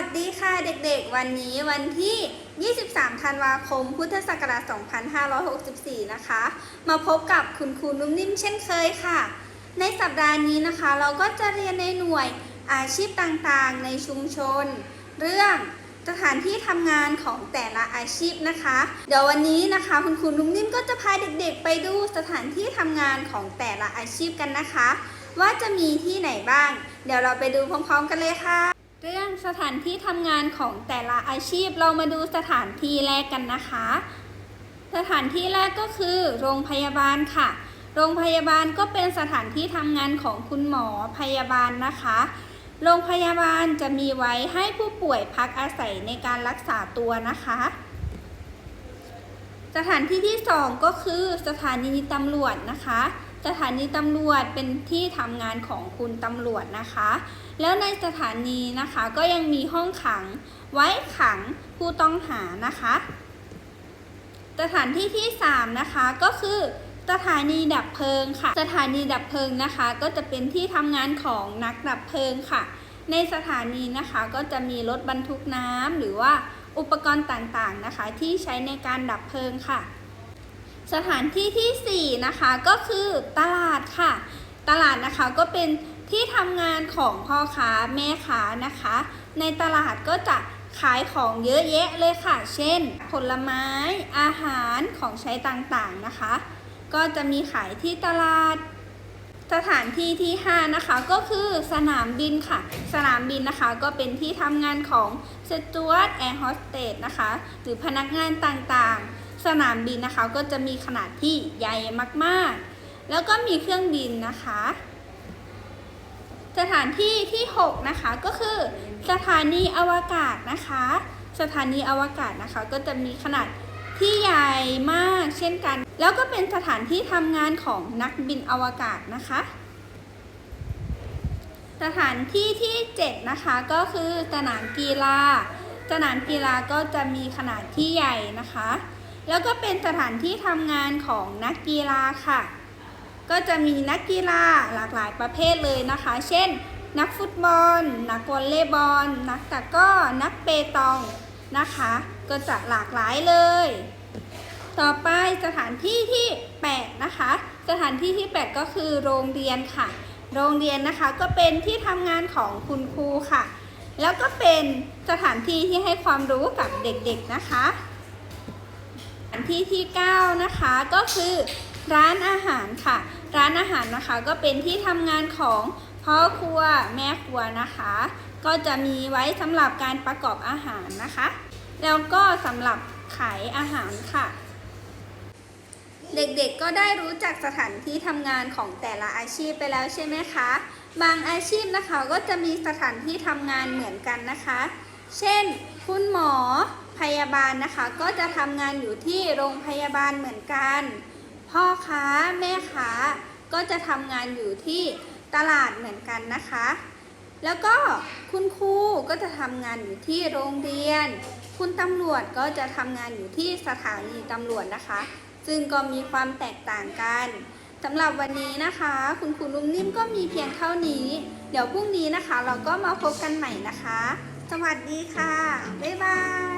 วัสดีค่ะเด็กๆ วันนี้วันที่ 23 ธันวาคม พุทธศักราช 2564 นะคะ มาพบกับคุณครูนุ่มนิ่มเช่นเคยค่ะ ในสัปดาห์นี้นะคะ เราก็จะเรียนในหน่วยอาชีพต่างๆ ในชุมชน เรื่องสถานที่ทำงานของแต่ละอาชีพนะคะ เดี๋ยววันนี้นะคะ คุณครูนุ่มนิ่มก็จะพาเด็กๆ ไปดูสถานที่ทำงานของแต่ละอาชีพกันนะคะ ว่าจะมีที่ไหนบ้าง เดี๋ยวเราไปดูพร้อมๆ กันเลยค่ะ เรื่องสถานที่ทำงานของแต่ละอาชีพเรามาดูสถานที่แรกกันนะคะ สถานที่แรกก็คือโรงพยาบาลค่ะ โรงพยาบาลก็เป็นสถานที่ทำงานของคุณหมอพยาบาลนะคะ โรงพยาบาลจะมีไว้ให้ผู้ป่วยพักอาศัยในการรักษาตัวนะคะ สถานที่ที่สองก็คือสถานีตำรวจนะคะ สถานีตำรวจเป็นที่ทำงานของคุณตำรวจนะคะ แล้วในสถานีนะคะก็ยังมีห้องขังไว้ขังผู้ต้องหานะคะ สถานที่ที่ 3 นะคะก็คือสถานีดับเพลิงค่ะ สถานีดับเพลิงนะคะ ก็จะเป็นที่ทำงานของนักดับเพลิงค่ะ ในสถานีนะคะก็จะมีรถบรรทุกน้ำหรือว่าอุปกรณ์ต่างๆนะคะ ที่ใช้ในการดับเพลิงค่ะ สถานที่ที่ 4 นะคะก็คือตลาดค่ะ ตลาดนะคะก็เป็นที่ทำงานของพ่อค้าแม่ค้านะคะ ในตลาดก็จะขายของเยอะแยะเลยค่ะ เช่น ผลไม้ อาหารของใช้ต่างๆนะคะ ก็จะมีขายที่ตลาด สถานที่ที่ 5 นะคะ ก็คือสนามบินค่ะ สนามบินนะคะก็เป็นที่ทำงานของสจวตแอร์โฮสเตสนะคะ หรือพนักงานต่างๆ สนามบินนะคะ ก็จะมีขนาดที่ใหญ่มากๆ แล้วก็มีเครื่องบินนะคะ สถานที่ที่ 6 นะคะก็คือสถานีอวกาศนะคะ สถานีอวกาศนะคะ ก็จะมีขนาดที่ใหญ่มากเช่นกัน แล้วก็เป็นสถานที่ทำงานของนักบินอวกาศนะคะ สถานที่ที่ 7 นะคะก็คือสนามกีฬาสนามกีฬาก็จะมีขนาดที่ใหญ่นะคะ แล้วก็เป็นสถานที่ทำงานของนักกีฬาค่ะ ก็จะมีนักกีฬาหลากหลายประเภทเลยนะคะ เช่น นักฟุตบอล นักวอลเลย์บอล นักตะก้อ นักเปตองนะคะ ก็จะหลากหลายเลย ต่อไปสถานที่ที่8นะคะ สถานที่ที่ 8 ก็คือโรงเรียนค่ะ โรงเรียนนะคะก็เป็นที่ทำงานของคุณครูค่ะ แล้วก็เป็นสถานที่ที่ให้ความรู้กับเด็กๆนะคะานที่ที่ 9 นะคะก็คือร้านอาหารค่ะ ร้านอาหารนะคะก็เป็นที่ทำงานของพ่อครัวแม่ครัวนะคะ ก็จะมีไว้สำหรับการประกอบอาหารนะคะ แล้วก็สำหรับขายอาหารค่ะ เด็กๆก็ได้รู้จักสถานที่ทำงานของแต่ละอาชีพไปแล้วใช่ไหมคะ บางอาชีพนะคะก็จะมีสถานที่ทำงานเหมือนกันนะคะ เช่น คุณหมอพยาบาลนะคะ ก็จะทำงานอยู่ที่โรงพยาบาลเหมือนกัน พ่อค้าแม่ค้าก็จะทำงานอยู่ที่ตลาดเหมือนกันนะคะ แล้วก็คุณครูก็จะทำงานอยู่ที่โรงเรียน คุณตำรวจก็จะทำงานอยู่ที่สถานีตำรวจนะคะ ซึ่งก็มีความแตกต่างกันสำหรับวันนี้นะคะ คุณครูนุ่มนิ่มก็มีเพียงเท่านี้ เดี๋ยวพรุ่งนี้นะคะ เราก็มาพบกันใหม่นะคะ สวัสดีค่ะ บ๊ายบาย